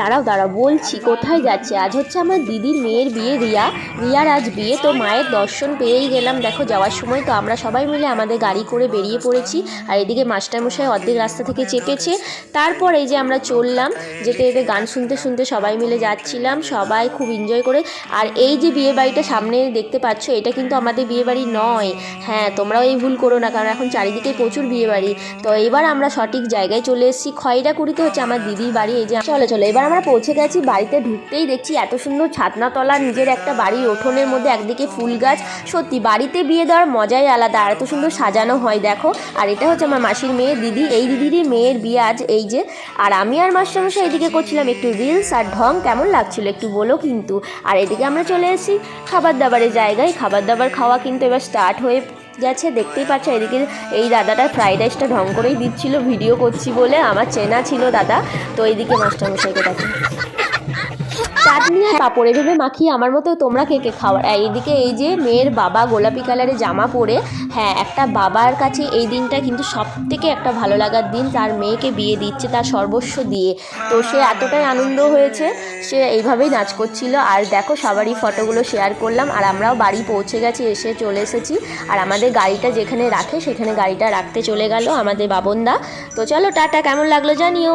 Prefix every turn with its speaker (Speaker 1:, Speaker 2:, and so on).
Speaker 1: দাঁড়াও দাঁড়াও, বলছি, কোথায় যাচ্ছে? আজ হচ্ছে আমার দিদির মেয়ের বিয়ে, রিয়া। রিয়ার আজ বিয়ে, তো মায়ের দর্শন পেয়েই গেলাম। দেখো, যাওয়ার সময় তো আমরা সবাই মিলে আমাদের গাড়ি করে বেরিয়ে পড়েছি আর এদিকে মাস্টারমশাই অর্ধেক রাস্তা থেকে চেপেছে। তারপর এই যে আমরা চললাম, যেতে যেতে গান শুনতে শুনতে সবাই মিলে যাচ্ছিলাম। সবাই খুব এনজয় করে। আর এই যে বিয়ে বাড়িটা সামনে দেখতে পাচ্ছ, এটা কিন্তু আমাদের বিয়ে বাড়ি নয়। হ্যাঁ তোমরাও এই ভুল করো না, কারণ এখন চারিদিকে প্রচুর বিয়ে বাড়ি। তো এবার আমরা সঠিক জায়গায় চলে এসেছি। খয়রাকুড়িতে হচ্ছে আমার দিদির বাড়ি। এই যে, চলো চলো, এবার আমরা পৌঁছে গেছি, বাড়িতে ঢুকতেই দেখছি এত সুন্দর ছাতনাতলা, নিজের একটা বাড়ির উঠোনের মধ্যে একদিকে ফুল গাছ। সত্যি, বাড়িতে বিয়ে দেওয়ার মজাই আলাদা, আর এত সুন্দর সাজানো হয়, দেখো। আর এটা হচ্ছে আমার মাসির মেয়ে দিদি, এই দিদিরই মেয়ের বিয়ে আজ, এই যে। আর আমি আর মাস্টারমশাই এদিকে করছিলাম একটু রিলস আর ঢং, কেমন লাগছিল একটু বলো কিন্তু। আর এদিকে আমরা চলে এসেছি, খাবার দাবারের জায়গায়, খাবার দাবার খাওয়া কিন্তু এবার স্টার্ট হয়ে গেছে দেখতেই পাচ্ছ, এদিকে এই দাদাটা ফ্রাইড রাইসটা ঢং করেই দিচ্ছিল ভিডিও করছি বলে, আমার চেনা ছিল দাদা। তো এইদিকে মাস্টারমশাইকে দেখো। চাটনি আর পাঁপড় এভাবে মাখিয়ে আমার মতো তোমরা কে কে খাওয়ার? এইদিকে এই যে মেয়ের বাবা গোলাপি কালারের জামা পরে হ্যাঁ একটা বাবার কাছে এই দিনটা কিন্তু সব থেকে একটা ভালো লাগার দিন। তার মেয়েকে বিয়ে দিচ্ছে তার সর্বস্ব দিয়ে। তো সে এতটাই আনন্দ হয়েছে, সে এইভাবেই নাচ করছিল। আর দেখো, সবারই ফটোগুলো শেয়ার করলাম। আর আমরাও বাড়ি পৌঁছে গেছি, এসে চলে এসেছি। আর আমাদের গাড়িটা যেখানে রাখে, সেখানে গাড়িটা রাখতে চলে গেল আমাদের বাবনদা। তো চলো, টাটা, কেমন লাগল জানিও।